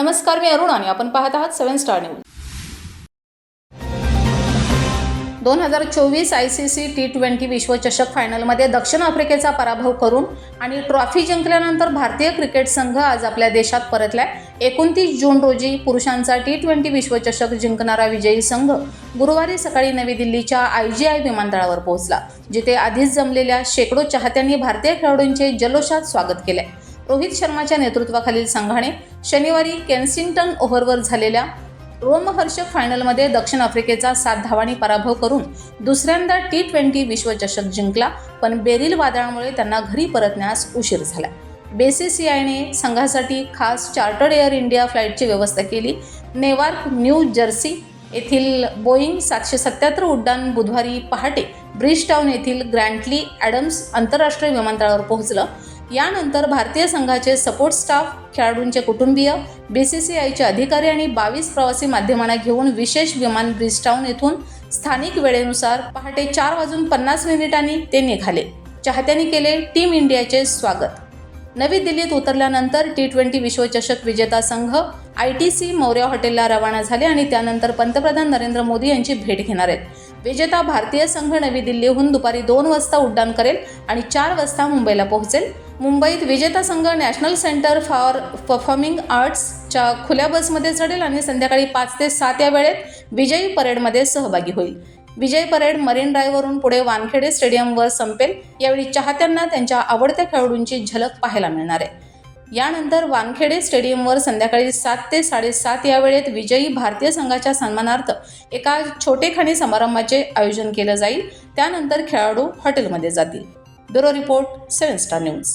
नमस्कार मी अरुण आणि आपण पाहत आहात सेव्हन स्टार न्यूज. दोन हजार चोवीस I C C T twenty विश्वचषक फायनलमध्ये दक्षिण आफ्रिकेचा पराभव करून आणि ट्रॉफी जिंकल्यानंतर भारतीय क्रिकेट संघ आज आपल्या देशात परतलाय. एकोणतीस जून रोजी पुरुषांचा टी ट्वेंटी विश्वचषक जिंकणारा विजयी संघ गुरुवारी सकाळी नवी दिल्लीच्या आय जी आय विमानतळावर पोहोचला जिथे आधीच जमलेल्या शेकडो चाहत्यांनी भारतीय खेळाडूंचे जल्लोषात स्वागत केले रोहित शर्माच्या नेतृत्वाखालील संघाने शनिवारी केन्सिंग्टन ओव्हरवर झालेल्या रोमहर्षक फायनलमध्ये दक्षिण आफ्रिकेचा सात धावांनी पराभव करून दुसऱ्यांदा टी ट्वेंटी विश्वचषक जिंकला पण बेरील वादळामुळे त्यांना घरी परतण्यास उशीर झाला. बेसीसीआयने संघासाठी खास चार्टर्ड एअर इंडिया फ्लाईटची व्यवस्था केली. नेवार्क न्यू जर्सी येथील बोईंग सातशे सत्याहत्तर उड्डाण बुधवारी पहाटे ब्रिजटाऊन येथील ग्रँटली ॲडम्स आंतरराष्ट्रीय विमानतळावर पोहोचलं. यानंतर भारतीय संघाचे सपोर्ट स्टाफ खेळाडूंचे कुटुंबीय बी सी सी आयचे अधिकारी आणि बावीस प्रवासी माध्यमांना घेऊन विशेष विमान ब्रिजटाऊन येथून स्थानिक वेळेनुसार पहाटे चार वाजून पन्नास मिनिटांनी ते निघाले. चाहत्यांनी केले टीम इंडियाचे स्वागत. नवी दिल्लीत उतरल्यानंतर टी ट्वेंटी विश्वचषक विजेता संघ आय टी सी मौर्या हॉटेलला रवाना झाले आणि त्यानंतर पंतप्रधान नरेंद्र मोदी यांची भेट घेणार आहेत. विजेता भारतीय संघ नवी दिल्लीहून दुपारी दोन वाजता उड्डाण करेल आणि चार वाजता मुंबईला पोहोचेल. मुंबईत विजेता संघ नॅशनल सेंटर फॉर परफॉर्मिंग आर्ट्सच्या खुल्या बसमध्ये चढेल आणि संध्याकाळी पाच ते सात या वेळेत विजयी परेडमध्ये सहभागी होईल. विजय परेड मरीन ड्राईव्हवरून पुढे वानखेडे स्टेडियमवर संपेल. यावेळी चाहत्यांना त्यांच्या आवडत्या खेळाडूंची झलक पाहायला मिळणार आहे. यानंतर वानखेडे स्टेडियमवर संध्याकाळी सात ते साडेसात या वेळेत विजयी भारतीय संघाच्या सन्मानार्थ एका छोटेखानी समारंभाचे आयोजन केलं जाईल. त्यानंतर खेळाडू हॉटेलमध्ये जातील. Bureau report seven star news.